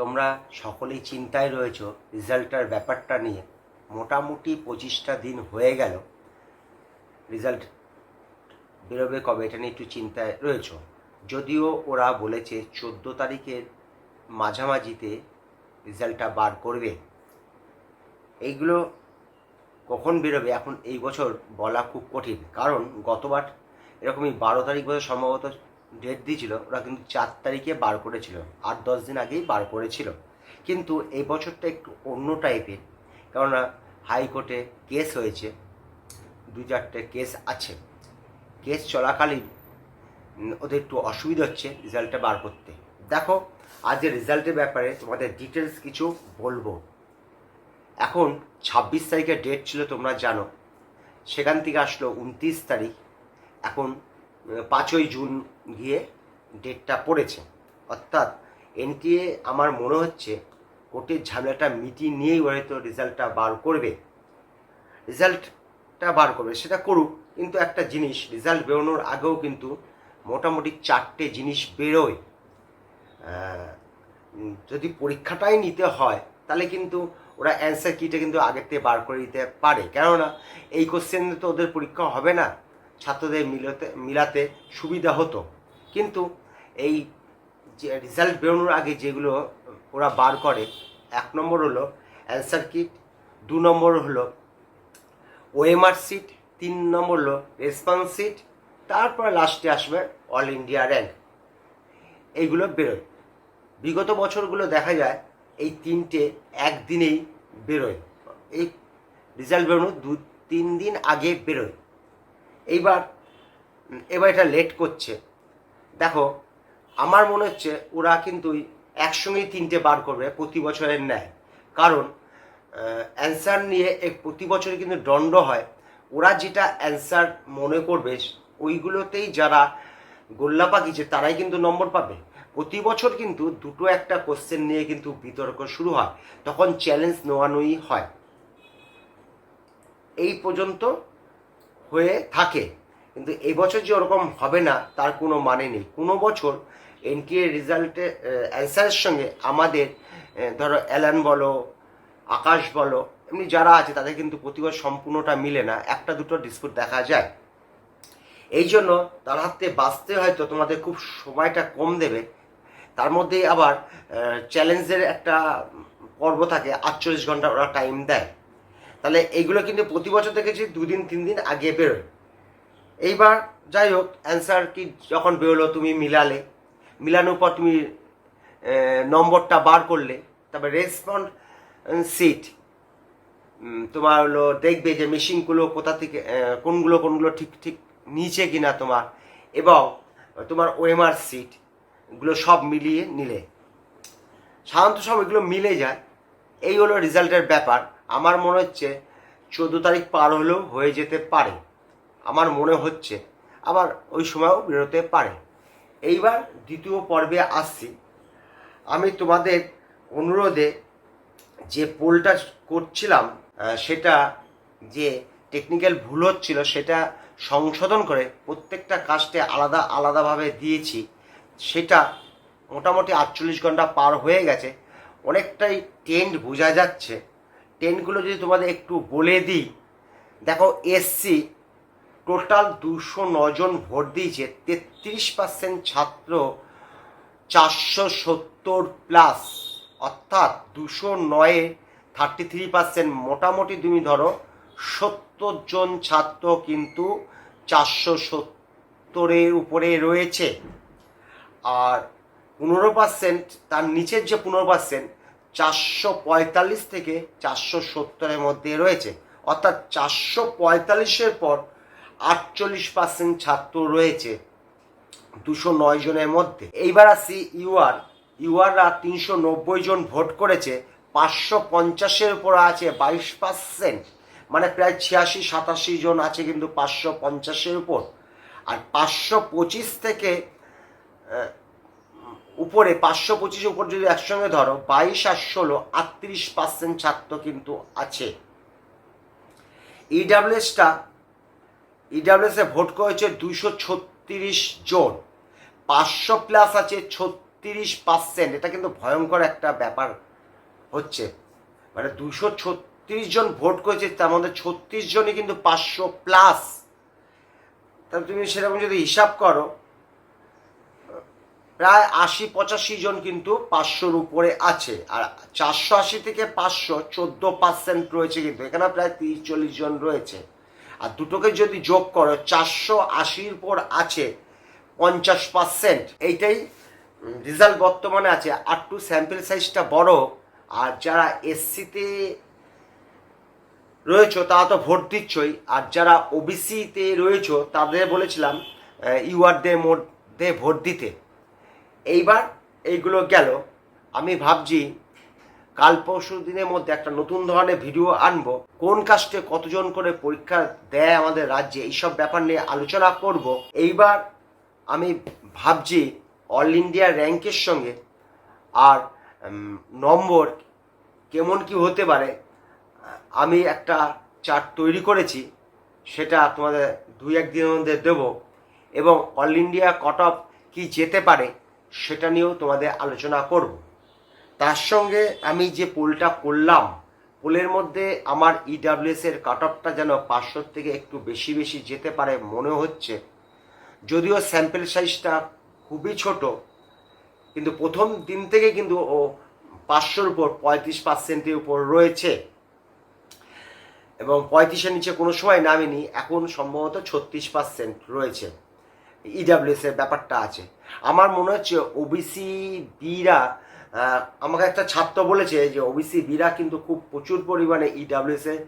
তোমরা সকলেই চিন্তায় রয়েছো রেজাল্টটার ব্যাপারটা নিয়ে। মোটামুটি পঁচিশটা দিন হয়ে গেল। রেজাল্ট বেরোবে কবে এটা নিয়ে একটু চিন্তায় রয়েছো? যদিও ওরা বলেছে চোদ্দ তারিখের মাঝামাঝিতে রেজাল্টটা বার করবে। এইগুলো কখন বেরোবে? এখন এই বছর বলা খুব কঠিন। কারণ গতবার এরকমই বারো তারিখ বছর সম্ভবত ডেট দিয়েছিল, ওরা কিন্তু চার তারিখে বার করেছিল। আট, দশ দিন আগেই বার করেছিল। কিন্তু এই বছরটা একটু অন্য টাইপের কেননা হাইকোর্টে কেস হয়েছে। দু চারটে কেস আছে। কেস চলাকালীন ওদের একটু অসুবিধা হচ্ছে রেজাল্টটা বার করতে। দেখো, আজকের রেজাল্টের ব্যাপারে তোমাদের ডিটেলস কিছু বলব। এখন ছাব্বিশ তারিখের ডেট ছিল, তোমরা জানো। সেখান থেকে আসলো উনত্রিশ তারিখ। এখন পাঁচই জুন গিয়ে ডেটটা পড়েছে। অর্থাৎ এনটিএ আমার মনে হচ্ছে কোর্টের ঝামেলাটা মিটিয়ে নিয়েই হয়তো রেজাল্টটা বার করবে। রেজাল্টটা বার করবে, সেটা করুক, কিন্তু একটা জিনিস, রেজাল্ট বেরোনোর আগেও কিন্তু মোটামুটি চারটে জিনিস বেরোয়। যদি পরীক্ষাটাই নিতে হয়, তাহলে কিন্তু ওরা অ্যান্সার কিটা কিন্তু আগের থেকে বার করে দিতে পারে। কেননা, এই কোশ্চেন তো ওদের পরীক্ষা হবে না। ছাত্রদের মিলাতে মিলাতে সুবিধা হতো। কিন্তু এই যে রেজাল্ট বেরোনোর আগে যেগুলো ওরা বার করে, এক নম্বর হলো অ্যান্সার কিট দু নম্বর হলো ওএমআর সিট তিন নম্বর হলো রেসপন্স সিট তারপর লাস্টে আসবে অল ইন্ডিয়া র্যাঙ্ক এইগুলো বেরোয়। বিগত বছরগুলো দেখা যায় এই তিনটে একদিনেই বেরোয়। এই রেজাল্ট বেরোনোর দু তিন দিন আগে বেরোয়। এইবার, এবার এটা লেট করছে। দেখো, আমার মনে হচ্ছে ওরা কিন্তু একসঙ্গেই তিনটে বার করবে প্রতি বছরের ন্যায়। কারণ অ্যান্সার নিয়ে প্রতি বছরই কিন্তু দণ্ড হয়। ওরা যেটা অ্যান্সার মনে করবে, ওইগুলোতেই যারা গোল্লা পাকিছে তারাই কিন্তু নম্বর পাবে। প্রতি বছর কিন্তু দুটো একটা কোশ্চেন নিয়ে কিন্তু বিতর্ক শুরু হয়। তখন চ্যালেঞ্জ নোয়ানোই হয়। এই পর্যন্ত হয়ে থাকে। কিন্তু এই বছর যে ওরকম হবে না, তার কোনো মানে নেই। কোনো বছর এনটিএ রেজাল্টে অ্যান্সারের সঙ্গে আমাদের ধরো অ্যালান বলো, আকাশ বলো, এমনি যারা আছে তাদের কিন্তু প্রতিবার সম্পূর্ণটা মিলে না। একটা দুটো ডিসপুট দেখা যায়। এই জন্য তার হাত বাঁচতে হয়তো তোমাদের খুব সময়টা কম দেবে। তার মধ্যেই আবার চ্যালেঞ্জের একটা পর্ব থাকে, আটচল্লিশ ঘণ্টা ওরা টাইম দেয়। তাহলে এইগুলো কিন্তু প্রতি বছর দেখেছি, দুদিন তিন দিন আগে বেরোয়। এইবার যাই হোক অ্যান্সার কি যখন বেরোলো তুমি মিলালে। মিলানোর পর তুমি নম্বরটা বার করলে, তারপর রেসপন্ড সিট তোমার হলো দেখবে যে মেশিনগুলো কোথা থেকে কোনগুলো কোনগুলো ঠিক ঠিক নিচে কিনা তোমার। এবং তোমার ওএমআর সিটগুলো সব মিলিয়ে নিলে। সাধারণত সব এগুলো মিলে যায়। এই হলো রেজাল্টের ব্যাপার। আমার মনে হচ্ছে চোদ্দ তারিখ পার হলেও হয়ে যেতে পারে। আমার মনে হচ্ছে আবার ওই সময়ও বেরোতে পারে। এইবার দ্বিতীয় পর্বে আসছি। আমি তোমাদের অনুরোধে যে পোলটা করছিলাম সেটা যে টেকনিক্যাল ভুল হচ্ছিল, সেটা সংশোধন করে প্রত্যেকটা কাস্টে আলাদা আলাদাভাবে দিয়েছি। সেটা মোটামুটি আটচল্লিশ ঘণ্টা পার হয়ে গেছে। অনেকটাই টেন্ট বোঝা যাচ্ছে। টেন্টগুলো যদি তোমাদের একটু বলে দিই, দেখো এসসি টোটাল দুশো জন ভোট দিয়েছে, তেত্রিশ পার্সেন্ট ছাত্র চারশো সত্তর প্লাস অর্থাৎ দুশো নয়ে থার্টি থ্রি পার্সেন্ট মোটামুটি তুমি ধরো, সত্তর জন ছাত্র কিন্তু চারশো সত্তরের উপরে রয়েছে। আর পনেরো পার্সেন্ট তার নিচের যে পনেরো পার্সেন্ট চারশো পঁয়তাল্লিশ থেকে চারশো সত্তরের মধ্যে রয়েছে। অর্থাৎ চারশো পঁয়তাল্লিশের পর আটচল্লিশ পার্সেন্ট ছাত্র রয়েছে দুশো নয় জনের মধ্যে। এইবার আসি ইউআর। ইউআররা তিনশো নব্বই জন ভোট করেছে, পাঁচশো পঞ্চাশের উপর আছে বাইশ পার্সেন্ট মানে প্রায় ছিয়াশি সাতাশি জন আছে কিন্তু পাঁচশো পঞ্চাশের উপর। আর পাঁচশো পঁচিশ থেকে উপরে পাঁচশো পঁচিশ, উপর যদি একসঙ্গে ধরো, বাইশ আর ষোলো, আটত্রিশ পার্সেন্ট ছাত্র কিন্তু আছে। ইডাব্লিউএসটা ইডাব্লিউএস এ ভোট করেছে দুইশো ছত্রিশ জন। পাঁচশো প্লাস আছে ছত্রিশ পার্সেন্ট এটা কিন্তু ভয়ঙ্কর একটা ব্যাপার হচ্ছে। মানে দুশো ছত্রিশ জন ভোট করেছে, তার মধ্যে ছত্রিশ জনই কিন্তু পাঁচশো প্লাস তাহলে তুমি সেরকম যদি হিসাব করো প্রায় আশি, পঁচাশি জন কিন্তু পাঁচশোর উপরে আছে। আর চারশো আশি থেকে পাঁচশো চোদ্দ পার্সেন্ট রয়েছে কিন্তু, এখানে প্রায় তিরিশ, চল্লিশ জন রয়েছে। আর দুটোকে যদি যোগ করো, চারশো আশির পর আছে পঞ্চাশ পার্সেন্ট এইটাই রেজাল্ট বর্তমানে আছে। আর টু স্যাম্পেল সাইজটা বড়, আর যারা এসসিতে রয়েছো, তারা তো ভোট দিচ্ছই। আর যারা ওবিসিতে রয়েছো, তাদের বলেছিলাম ইউআরদের মধ্যে ভোট দিতে। এইবার এইগুলো গেল। আমি ভাবছি কাল পরশু দিনের মধ্যে একটা নতুন ধরনের ভিডিও আনব। কোন কাস্টে কতজন করে পরীক্ষা দেয় আমাদের রাজ্যে, এইসব ব্যাপার নিয়ে আলোচনা করব। এইবার আমি ভাবছি অল ইন্ডিয়া র্যাঙ্কের সঙ্গে আর নম্বর কেমন কি হতে পারে, আমি একটা চার্ট তৈরি করেছি। সেটা তোমাদের দুই একদিনের মধ্যে দেবো। এবং অল ইন্ডিয়া কট অফ কী যেতে পারে সেটা নিয়েও তোমাদের আলোচনা করব। তার সঙ্গে আমি যে পোলটা করলাম, পোলের মধ্যে আমার ইডাব্লিউএস এর কাট অফটা যেন পাঁচশোর থেকে একটু বেশি বেশি যেতে পারে মনে হচ্ছে। যদিও স্যাম্পেল সাইজটা খুবই ছোট, কিন্তু প্রথম দিন থেকে কিন্তু ও পাঁচশোর উপর, পঁয়ত্রিশ পার্সেন্টের উপর রয়েছে। এবং পঁয়ত্রিশের নিচে কোনো সময় নামেনি, এখন সম্ভবত ছত্রিশ পার্সেন্ট রয়েছে। ইডাব্লিউএস এর ব্যাপারটা আছে। আমার মনে হচ্ছে ওবিসি বিরা আমাকে একটা ছাত্র বলেছে যে ওবিসি বিরা কিন্তু খুব প্রচুর পরিমাণে ইডাব্লিউএস এর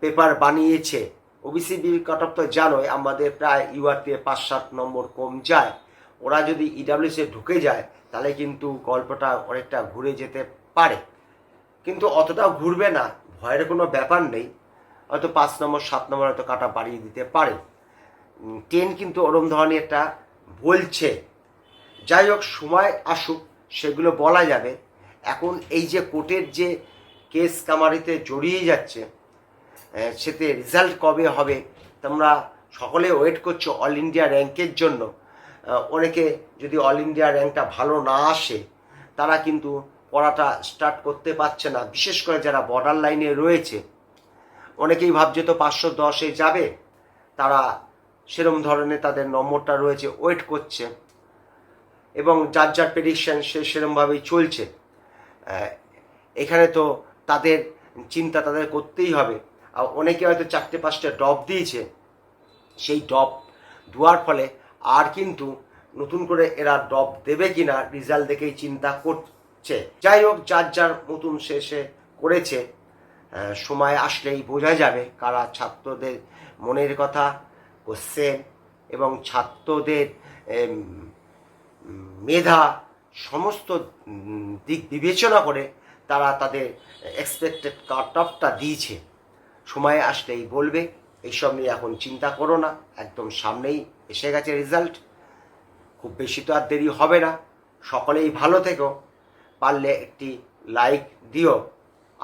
পেপার বানিয়েছে। ওবিসি বির কাট অফ তো জানোই, আমাদের প্রায় ইউআর থেকে পাঁচ সাত নম্বর কম যায়। ওরা যদি ইডাব্লিউএস এ ঢুকে যায়, তাহলে কিন্তু গল্পটা অনেকটা ঘুরে যেতে পারে। কিন্তু অতটাও ঘুরবে না, ভয়ের কোনো ব্যাপার নেই। হয়তো পাঁচ নম্বর, সাত নম্বর হয়তো কাটা বাড়িয়ে দিতে পারে। ট্রেন কিন্তু ওরম ধরনের একটা বলছে। যাই হোক, সময় আসুক, সেগুলো বলা যাবে। এখন এই যে কোর্টের যে কেস কামারিতে জড়িয়ে যাচ্ছে সেতে রেজাল্ট কবে হবে? তোমরা সকলে ওয়েট করছ অল ইন্ডিয়া র্যাঙ্কের জন্য। অনেকে যদি অল ইন্ডিয়া র্যাঙ্কটা ভালো না আসে, তারা কিন্তু পড়াটা স্টার্ট করতে পারছে না। বিশেষ করে যারা বর্ডার লাইনে রয়েছে, অনেকেই ভাবছে তো পাঁচশো দশে যাবে, তারা সেরম ধরনের তাদের নম্বরটা রয়েছে ওয়েট করছে। এবং যার যার প্রেডিকশান সে সেরমভাবেই চলছে। এখানে তো তাদের চিন্তা তাদের করতেই হবে। আর অনেকে হয়তো চারটে, পাঁচটা ড্রপ দিয়েছে। সেই ড্রপ দেওয়ার ফলে আর কিন্তু নতুন করে এরা ড্রপ দেবে কিনা রেজাল্ট দেখেই চিন্তা করছে। যাই হোক, যার যার মতন শেষে করেছে। সময় আসলেই বোঝা যাবে কারা ছাত্রদের মনের কথা কোশ্চেন এবং ছাত্রদের মেধা সমস্ত দিক বিবেচনা করে তারা তাদের এক্সপেক্টেড কাট অফটা দিয়েছে। সময় আসলেই বলবে, এইসব নিয়ে এখন চিন্তা করো না, একদম সামনেই এসে গেছে রেজাল্ট খুব বেশি তো আর দেরি হবে না, সকলেই ভালো থেকো, পারলে একটি লাইক দিও,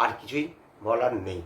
আর কিছুই বলার নেই।